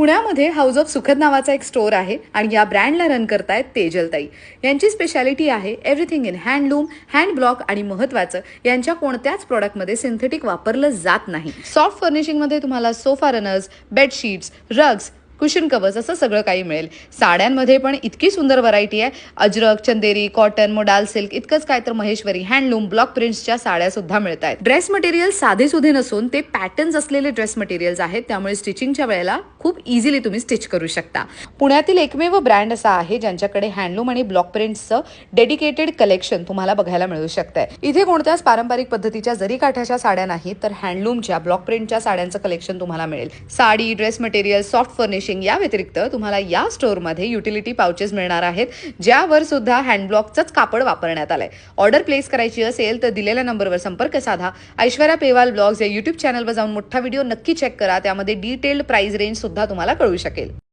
पुण्यामध्ये house of सुखद नावाचा एक स्टोअर आहे आणि या ब्रँडला रन करतायत तेजलताई. यांची स्पेशालिटी आहे everything in handloom hand block आणि महत्त्वाचं यांच्या कोणत्याच प्रॉडक्टमध्ये सिंथेटिक वापरलं जात नाही. सॉफ्ट फर्निशिंगमध्ये तुम्हाला sofa runners bedsheets rugs cushion covers असं सगळं काही मिळेल. साड्यांमध्ये पण इतकी सुंदर व्हरायटी आहे. Ajrak Chanderi cotton modal silk इतकंच काय तर महेश्वरी हँडलूम ब्लॉक प्रिंट्सच्या साड्या सुद्धा मिळत आहेत ड्रेस मटेरियल साधे सुधे नसून ते पॅटर्न्स असलेले ड्रेस मटेरियल्स आहेत. त्यामुळे स्टिचिंगच्या वेळेला खूप इझिली तुम्ही स्टिच करू शकता. पुण्यातील एकमेव ब्रँड असा आहे ज्यांच्याकडे हँडलूम आणि ब्लॉक प्रिंट्सचं डेडिकेटेड कलेक्शन तुम्हाला बघायला मिळू शकतंय. इथे कोणत्याच पारंपरिक पद्धतीच्या जरी काठाच्या साड्या नाहीत तर हँडलूमच्या ब्लॉक प्रिंटच्या साड्यांचं कलेक्शन तुम्हाला मिळेल. Sari dress material soft furnishing या व्यतिरिक्त तुम्हाला या स्टोअरमध्ये युटिलिटी पाउचेस मिळणार आहेत ज्यावर सुद्धा हँडब्लॉकचंच कापड वापरण्यात आलंय. ऑर्डर प्लेस करायची असेल तर दिलेल्या नंबरवर संपर्क साधा. ऐश्वर्या पेवाल ब्लॉग्स या युट्यूब चॅनलवर जाऊन मोठा व्हिडिओ नक्की चेक करा त्यामध्ये डिटेल्ड प्राइस रेंज सुद्धा तुम्हाला कळू शकेल.